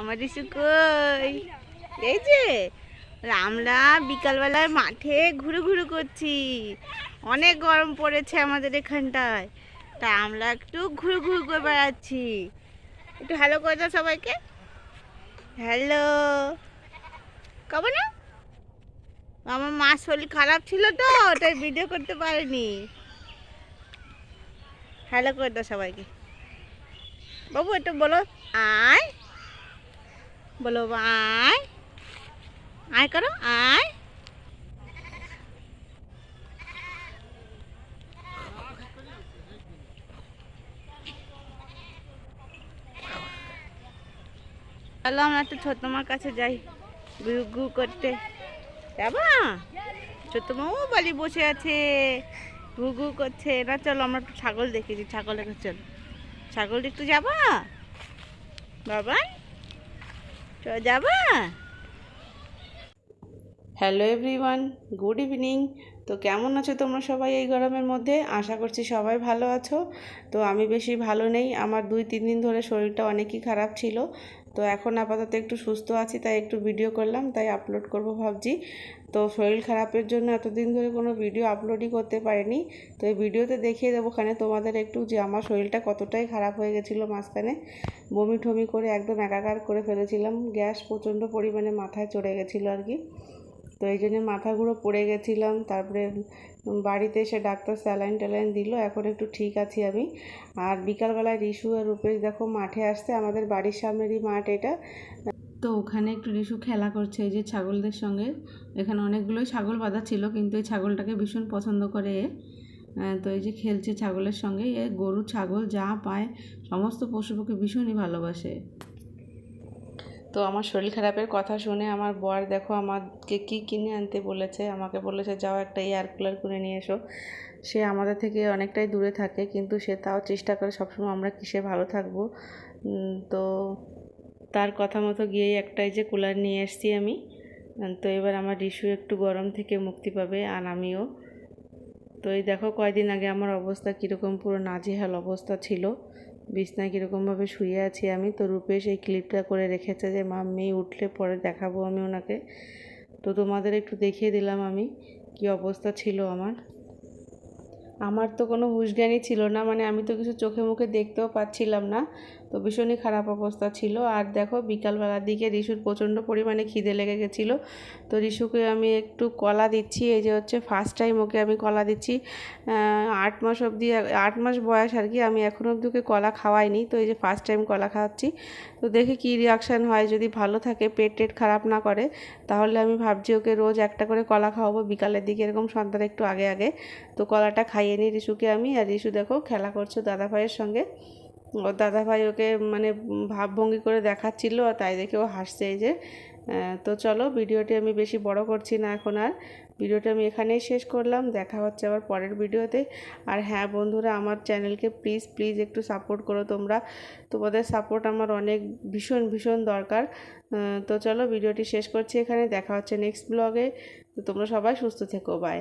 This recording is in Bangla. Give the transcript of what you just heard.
আমার কই এই যে, আমরা বিকালবেলায় মাঠে ঘুরু ঘুরু করছি। অনেক গরম পড়েছে আমাদের এখানটায়। তা আমরা একটু ঘুরু ঘুরু করে বেড়াচ্ছি। একটু হ্যালো করে দাও সবাইকে। হ্যালো কবে না? আমার মা শরীর খারাপ ছিল তো, তাই ভিডিও করতে পারিনি। হ্যালো করে দাও সবাইকে। বাবু, একটু বলো। আয়। বলো, আয়। আয় করো, আয়। চলো, আমরা একটু ছোট মার কাছে যাই গু গু করতে। যাবা? ছোট মাও বালি বসে আছে ঘু ঘু করছে। না, চলো, আমরা একটু ছাগল দেখেছি। ছাগল দেখে চলো। ছাগল একটু যাবা? বাবা চ যাবা হ্যালো এভরিওয়ান গুড ইভিনিং তো কেমন আছো তোমরা সবাই এই গরমের মধ্যে? আশা করছি সবাই ভালো আছো। তো আমি বেশি ভালো নেই। আমার দুই, তিন দিন ধরে শরীরটা অনেকই খারাপ ছিল। তো এখন আপাতত একটু সুস্থ আছি, তাই একটু ভিডিও করলাম, তাই আপলোড করব ভাবছি। তো শরীর খারাপের জন্য এতদিন ধরে কোনো ভিডিও আপলোডই করতে পারিনি। তো এই ভিডিওতে দেখিয়ে দেবো ওখানে তোমাদের একটু যে আমার শরীরটা কতটাই খারাপ হয়ে গেছিল মাঝখানে। বমি ঠমি করে একদম একাকার করে ফেলেছিলাম। গ্যাস প্রচণ্ড পরিমাণে মাথায় চড়ে গেছিল আর কি। তো এই জন্য মাথা পড়ে গেছিলাম। তারপরে বাড়িতে এসে ডাক্তার স্যালাইন ট্যালাইন দিল। এখন একটু ঠিক আছি আমি। আর বিকালবেলায় রিশু আর রূপেশ দেখো মাঠে আসতে আমাদের বাড়ির সামনেরই মাঠ এটা। তো ওখানে একটু রিশু খেলা করছে, এই যে ছাগলদের সঙ্গে। এখানে অনেকগুলোই ছাগল বাঁধা ছিল, কিন্তু এই ছাগলটাকে ভীষণ পছন্দ করে এ। তো এই যে খেলছে ছাগলের সঙ্গে। এ গরু, ছাগল যা পায়, সমস্ত পশু ভীষণই ভালোবাসে। তো আমার শরীর খারাপের কথা শুনে আমার বর দেখো আমাকে কি কিনে আনতে বলেছে, আমাকে বলেছে, যাও একটা এয়ার কুলার কিনে নিয়ে এসো। সে আমাদের থেকে অনেকটাই দূরে থাকে, কিন্তু সে তাও চেষ্টা করে সবসময় আমরা কিসে ভালো থাকব। তো তার কথা মতো গিয়েই একটাই যে কুলার নিয়ে এসেছি আমি। তো এবার আমার রিশু একটু গরম থেকে মুক্তি পাবে আর আমিও। তো এই দেখো কয়দিন আগে আমার অবস্থা কীরকম, পুরো নাজেহাল অবস্থা ছিল। বিছনায় কীরকমভাবে শুয়ে আছি আমি, তো রূপেশ এই ক্লিপটা করে রেখেছে যে, মাম্মি, উঠলে পরে দেখাবো আমি ওনাকে। তো তোমাদের একটু দেখিয়ে দিলাম আমি, কি অবস্থা ছিল আমার। আমার তো কোনো হুঁশজ্ঞানই ছিল না মানে আমি তো কিছু চোখে মুখে দেখতেও পাচ্ছিলাম না। তো ভীষণই খারাপ অবস্থা ছিল। আর দেখো, বিকালবেলার দিকে রিশুর প্রচণ্ড পরিমাণে খিদে লেগে গেছিল। তো রিশুকে আমি একটু কলা দিচ্ছি, এই যে হচ্ছে ফার্স্ট টাইম ওকে আমি কলা দিচ্ছি। আট মাস অবধি, আট মাস বয়স আর কি, আমি এখনও অবধি ওকে কলা খাওয়াইনি। তো এই যে ফার্স্ট টাইম কলা খাওয়াচ্ছি তো দেখি কী রিয়াকশান হয়, যদি ভালো থাকে, পেট টেট খারাপ না করে, তাহলে আমি ভাবছি ওকে রোজ একটা করে কলা খাওয়াবো বিকালের দিকে, এরকম সন্ধ্যার একটু আগে আগে। তো কলাটা খাইয়ে নিই রিশুকে আমি আর রিশু দেখো খেলা করছ দাদা ভাইয়ের সঙ্গে। ওর দাদা ভাই ওকে মানে ভাবভঙ্গি করে দেখাচ্ছিল আর তাই দেখে ও হাসছে এই যে। তো চলো ভিডিওটি আমি বেশি বড় করছি না এখন আর। ভিডিওটা আমি এখানেই শেষ করলাম। দেখা হচ্ছে আবার পরের ভিডিওতে। আর হ্যাঁ বন্ধুরা, আমার চ্যানেলকে প্লিজ প্লিজ একটু সাপোর্ট করো তোমরা। তোমাদের সাপোর্ট আমার অনেক ভীষণ ভীষণ দরকার। তো চলো ভিডিওটি শেষ করছি এখানে। দেখা হচ্ছে নেক্সট ব্লগে। তো তোমরা সবাই সুস্থ থেকো। বাই